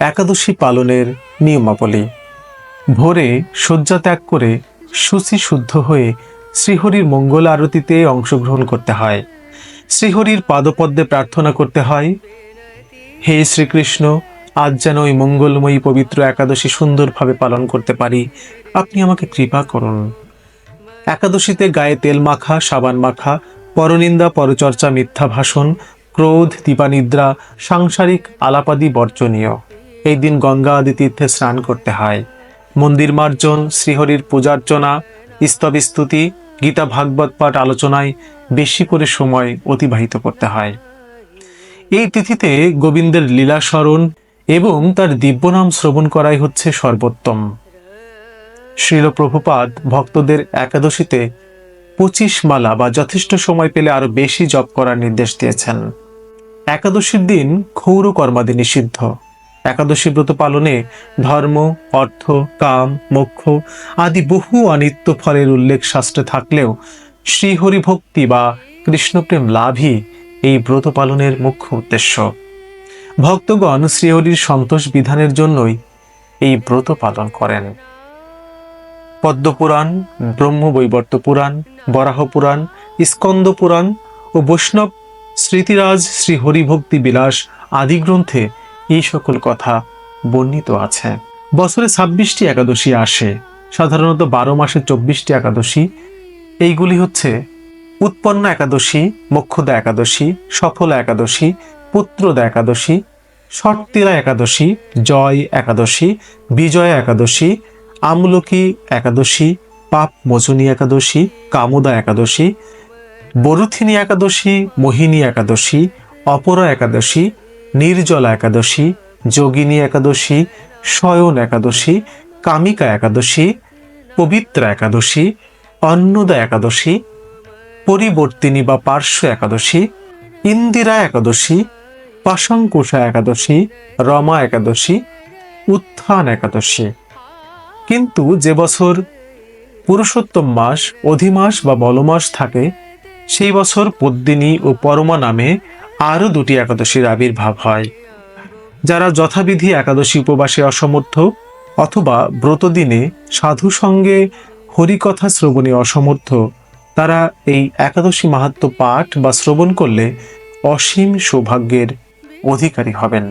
একাদশী পালনের নিয়মাবলী। ভোরে শয্যা ত্যাগ করে শুচি শুদ্ধ হয়ে শ্রীহরির মঙ্গল আরতিতে অংশগ্রহণ করতে হয়। শ্রীহরির পাদপদ্মে প্রার্থনা করতে হয়, হে শ্রীকৃষ্ণ, আজ যেন ওই মঙ্গলময়ী পবিত্র একাদশী সুন্দরভাবে পালন করতে পারি। আপনি আমাকে কৃপা করুন। একাদশীতে গায়ে তেল মাখা, সাবান মাখা, পরনিন্দা, পরচর্চা, মিথ্যা ভাষণ ক্রোধ, দীপানিদ্রা, সাংসারিক আলাপাদি বর্জনীয়। এই দিন গঙ্গা আদি তীর্থে স্নান করতে হয়। মন্দির মার্জন শ্রীহরির পূজার্চনা, স্তবস্তুতি, গীতা ভাগবত পাঠ আলোচনায় বেশি করে সময় অতিবাহিত করতে হয়। এই তিথিতে গোবিন্দের লীলা স্মরণ এবং তার দিব্যনাম শ্রবণ করাই হচ্ছে সর্বোত্তম। শ্রীল প্রভুপাদ ভক্তদের একাদশীতে পঁচিশ মালা বা যথেষ্ট সময় পেলে আরও বেশি জপ করার নির্দেশ দিয়েছেন। একাদশীর দিন ক্ষৌর কর্মাদি নিষিদ্ধ। একাদশী ব্রত পালনে ধর্ম, অর্থ, কাম, মোক্ষ আদি বহু অনিত্য ফলের উল্লেখ শাস্ত্রে থাকলেও শ্রীহরি ভক্তি বা কৃষ্ণপ্রেম লাভই এই ব্রত পালনের মুখ্য উদ্দেশ্য। ভক্তগণ শ্রীহরির সন্তোষ বিধানের জন্যই এই ব্রত পালন করেন। পদ্মপুরাণ, ব্রহ্মবৈবর্ত পুরাণ, বরাহ পুরাণ স্কন্দ পুরাণ ও বৈষ্ণব স্মৃতিরাজ শ্রী হরিভক্তি বিলাস আদি গ্রন্থে এই সকল কথা বর্ণিত আছে। বছরে ছাব্বিশটি একাদশী আসে। সাধারণত বারো মাসে চব্বিশটি একাদশী। এইগুলি হচ্ছে উৎপন্ন একাদশী, মোক্ষদা একাদশী, সফলা একাদশী, পুত্রদা একাদশী শর্তিলা একাদশী, জয় একাদশী, বিজয়া একাদশী আমলকি একাদশী, পাপ মোচনী একাদশী, কামুদা একাদশী, বরুথিনী একাদশী, মোহিনী একাদশী, অপরা একাদশী, নির্জলা একাদশী, যোগিনী একাদশী, শয়ন একাদশী, কামিকা একাদশী, পবিত্রা একাদশী, অন্নদা একাদশী, পরিবর্তিনী বা পার্শ্ব একাদশী, ইন্দিরা একাদশী, পাশাঙ্কুশা একাদশী, রমা একাদশী, উত্থান একাদশী। কিন্তু যে বছর পুরুষোত্তম মাস, অধিমাস বা বলমাস থাকে, সেই বছর পদ্মিনী ও পরমা নামে আরও দুটি একাদশীর আবির্ভাব হয়। যারা যথাবিধি একাদশী উপবাসে অসমর্থ অথবা ব্রতদিনে সাধু সঙ্গে হরিকথা শ্রবণে অসমর্থ, তারা এই একাদশী মাহাত্ম্য পাঠ বা শ্রবণ করলে অসীম সৌভাগ্যের অধিকারী হবেন।